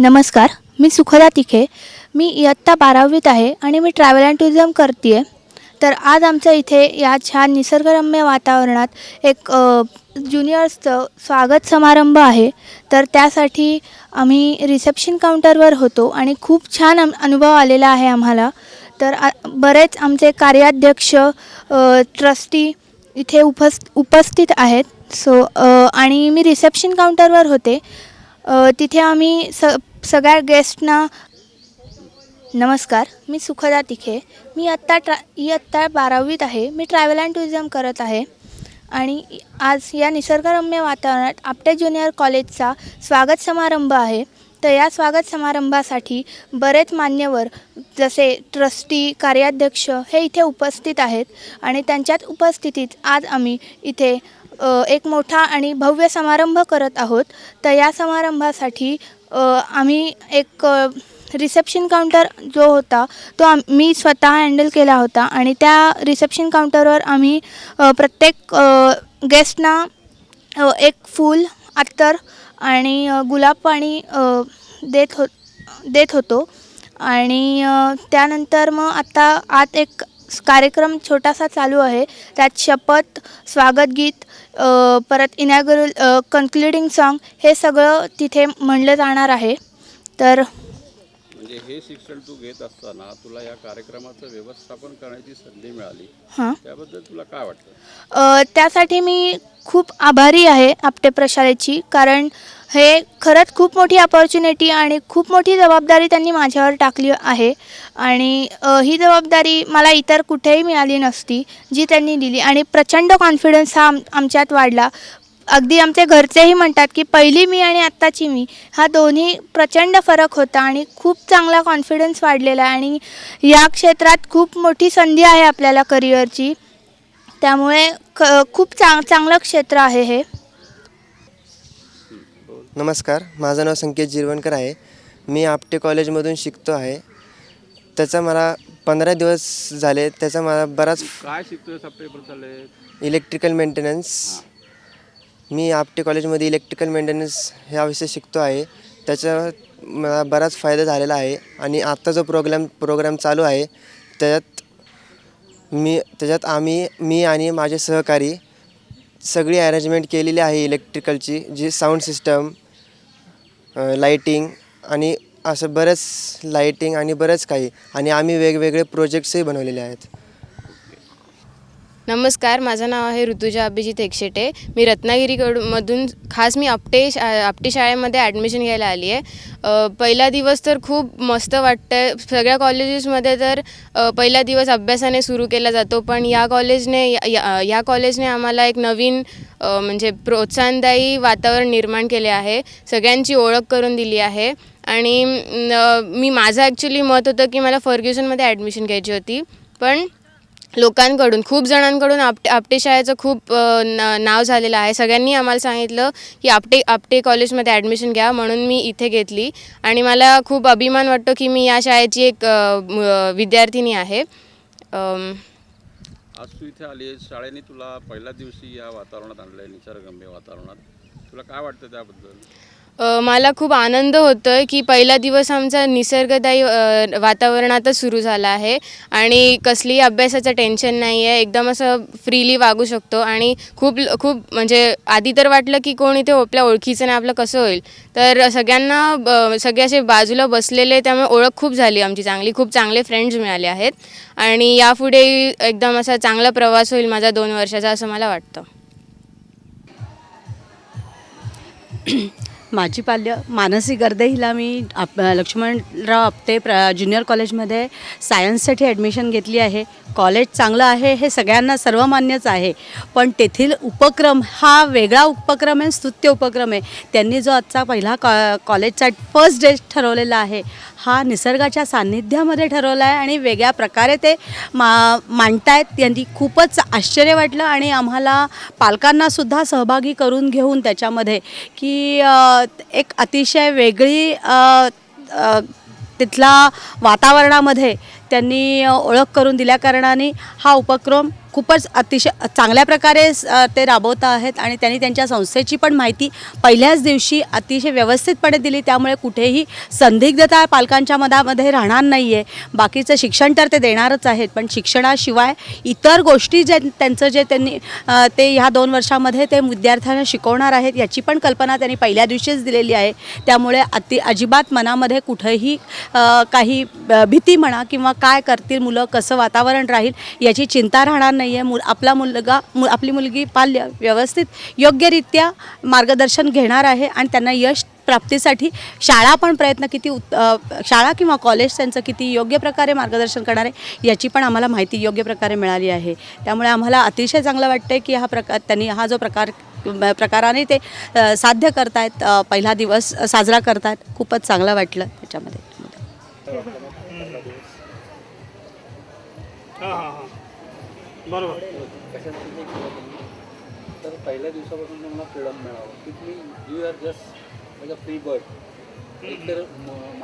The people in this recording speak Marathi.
नमस्कार मी सुखदा तिखे. मी इयत्ता बारावीत आहे आणि मी ट्रॅव्हल अँड टुरिझम करते आहे तर आज आमच्या इथे या छान निसर्गरम्य वातावरणात एक ज्युनियर्सचं स्वागत समारंभ आहे. तर त्यासाठी आम्ही रिसेप्शन काउंटरवर होतो आणि खूप छान अम अनुभव आलेला आहे आम्हाला. तर बरेच आमचे कार्याध्यक्ष ट्रस्टी इथे उपस् उपस्थित आहेत. सो आणि मी रिसेप्शन काउंटरवर होते. तिथे आम्ही स सगळ्या गेस्टना नमस्कार मी सुखदा तिखे. मी आत्ता ट्रा इयत्ता बारावीत आहे. मी ट्रॅव्हल अँड टुरिझम करत आहे. आणि आज या निसर्गरम्य वातावरणात आपटे ज्युनियर कॉलेजचा स्वागत समारंभ आहे. तर या स्वागत समारंभासाठी बरेच मान्यवर जसे ट्रस्टी कार्याध्यक्ष हे इथे उपस्थित आहेत. आणि त्यांच्याच उपस्थितीत आज आम्ही इथे एक मोठा आणि भव्य समारंभ करत आहोत. तर या समारंभासाठी आम्ही एक रिसेप्शन काउंटर जो होता तो आम मी स्वतः हँडल केला होता आणि त्या रिसेप्शन काउंटरवर आम्ही प्रत्येक गेस्टना एक फूल अत्तर आणि गुलाब पाणी देत हो देत होतो. आणि त्यानंतर मग आत्ता आत एक कार्यक्रम छोटासा चालू आहे. त्यात शपथ स्वागत गीत परत इनॅगुरल कन्क्लुडिंग सॉन्ग हे सगळं तिथे म्हणलं जाणार आहे. तर म्हणजे हे शिक्षण तू घेत असताना तुला या कार्यक्रमाचं व्यवस्थापन करण्याची संधी मिळाली. हां. त्याबद्दल तुला काय वाटतं? त्यासाठी मी खूप आभारी आहे आपटे प्रशालेची कारण हे खरंच खूप मोठी अपॉर्च्युनिटी आणि खूप मोठी जबाबदारी त्यांनी माझ्यावर टाकली आहे. आणि ही जबाबदारी मला इतर कुठेही मिळाली नसती जी त्यांनी दिली. आणि प्रचंड कॉन्फिडन्स हा आम आमच्यात वाढला. अगदी आमचे घरचेही म्हणतात की पहिली मी आणि आत्ताची मी. हा दोन्ही प्रचंड फरक होता आणि खूप चांगला कॉन्फिडन्स वाढलेला आहे. आणि या क्षेत्रात खूप मोठी संधी आहे आपल्याला करिअरची त्यामुळे क खूप चांग चांगलं क्षेत्र आहे हे. नमस्कार माझं नाव संकेत जिरवणकर आहे. मी आपटे कॉलेजमधून शिकतो आहे. त्याचा मला पंधरा दिवस झाले त्याचा मला बराच काय शिकतोय प्रचाले इलेक्ट्रिकल मेंटेनन्स मी आपटे कॉलेजमध्ये इलेक्ट्रिकल मेंटेनन्स ह्या विषय शिकतो आहे. त्याचा मला बराच फायदा झालेला आहे आणि आत्ता जो प्रोग्राम प्रोग्राम चालू आहे त्याच्यात मी त्याच्यात आम्ही मी आणि माझे सहकारी सगळी अरेंजमेंट केलेली आहे इलेक्ट्रिकलची जी साऊंड सिस्टम लाईटिंग आणि असं बरंच लाईटिंग आणि बरंच काही. आणि आम्ही वेगवेगळे प्रोजेक्ट्सही बनवलेले आहेत. नमस्कार माझं नाव आहे ऋतुजा अभिजित एकशेटे. मी रत्नागिरीकडून मधून खास मी आपटे शा आपटे शाळेमध्ये ॲडमिशन घ्यायला आली आहे पहिला दिवस तर खूप मस्त वाटतं आहे सगळ्या कॉलेजेसमध्ये तर पहिला दिवस अभ्यासाने सुरू केला जातो. पण या कॉलेजने या- या कॉलेजने आम्हाला एक नवीन म्हणजे प्रोत्साहनदायी वातावरण निर्माण केले आहे. सगळ्यांची ओळख करून दिली आहे. आणि न, मी माझं ॲक्च्युली मत होतं की मला फर्ग्युसनमध्ये ॲडमिशन घ्यायची होती. पण लोकांकडून खूप जणांकडून आपटे आपटे शाळेचं खूप ना नाव झालेलं आहे. सगळ्यांनी आम्हाला सांगितलं की आपटे आपटे कॉलेजमध्ये ॲडमिशन घ्या म्हणून मी इथे घेतली. आणि मला खूप अभिमान वाटतो की मी या शाळेची एक विद्यार्थिनी आहे. आज तू इथे आली शाळेने तुला पहिल्या दिवशी या वातावरणात आणलं आहे निसर्गम्य वातावरणात. तुला काय वाटतं त्याबद्दल? मला खूप आनंद होतो आहे की पहिला दिवस आमचा निसर्गदायी वातावरणातच सुरू झाला आहे. आणि कसलीही अभ्यासाचं टेन्शन नाही आहे एकदम असं फ्रीली वागू शकतो. आणि खूप खूप म्हणजे आधी तर वाटलं की कोण इथे आपल्या ओळखीचं नाही आपलं कसं होईल? तर सगळ्यांना ब- सगळे असे बाजूला बसलेले त्यामुळे ओळख खूप झाली आमची चांगली. खूप चांगले फ्रेंड्स मिळाले आहेत. आणि यापुढे एकदम असा चांगला प्रवास होईल माझा दोन वर्षाचा असं मला वाटतं. माझी पाल्य मानसी गर्दे हिला मी आप लक्ष्मणराव आपटे प्र ज्युनियर कॉलेजमध्ये सायन्ससाठी ॲडमिशन घेतली आहे. कॉलेज चांगलं आहे हे सगळ्यांना सर्वमान्यच आहे. पण तेथील उपक्रम हा वेगळा उपक्रम आहे स्तुत्य उपक्रम आहे. त्यांनी जो आजचा पहिला कॉ कॉलेजचा फर्स्ट डे ठरवलेला आहे हा निसर्गाच्या सान्निध्यामध्ये ठरवला आहे आणि वेगळ्या प्रकारे ते मा मांडतायत. यांनी खूपच आश्चर्य वाटलं आणि आम्हाला पालकांनासुद्धा सहभागी करून घेऊन त्याच्यामध्ये की एक अतिशय वेगळी तिथला वातावरणामध्ये त्यांनी ओळख करून दिल्याकारणाने हा उपक्रम खूपच अतिशय चांगल्या प्रकारे ते राबवत आहेत आणि त्यांनी त्यांच्या संस्थेची पण माहिती पहिल्याच दिवशी अतिशय व्यवस्थितपणे दिली. त्यामुळे कुठेही संदिग्धता पालकांच्या मनामध्ये राहणार नाही आहे बाकीचं शिक्षण तर ते देणारच आहेत. पण शिक्षणाशिवाय इतर गोष्टी जे त्यांचं जे त्यांनी ते ह्या दोन वर्षामध्ये ते विद्यार्थ्यांना शिकवणार आहेत याची पण कल्पना त्यांनी पहिल्या दिवशीच दिलेली आहे. त्यामुळे अति अजिबात मनामध्ये कुठंही काही भीती म्हणा किंवा काय करतील मुलं कसं वातावरण राहील याची चिंता राहणार नाही आहे मुल आपला मुलगा मु आपली मुलगी पाल्य व्यवस्थित योग्यरित्या मार्गदर्शन घेणार आहे आणि त्यांना यश प्राप्तीसाठी शाळा पण प्रयत्न किती उत् शाळा किंवा कॉलेज त्यांचं किती योग्य प्रकारे मार्गदर्शन करणार आहे याची पण आम्हाला माहिती योग्य प्रकारे मिळाली आहे. त्यामुळे आम्हाला अतिशय चांगलं वाटतं की हा प्रकार त्यांनी हा जो प्रकार प्रकाराने ते साध्य करतायत पहिला दिवस साजरा करतायत. खूपच चांगलं वाटलं त्याच्यामध्ये. बरोबर. तर पहिल्या दिवसापासून तुम्हाला फ्रीडम मिळावं. की तुम्ही यू आर जस्ट म्हणजे फ्री बर्ड एक तर म-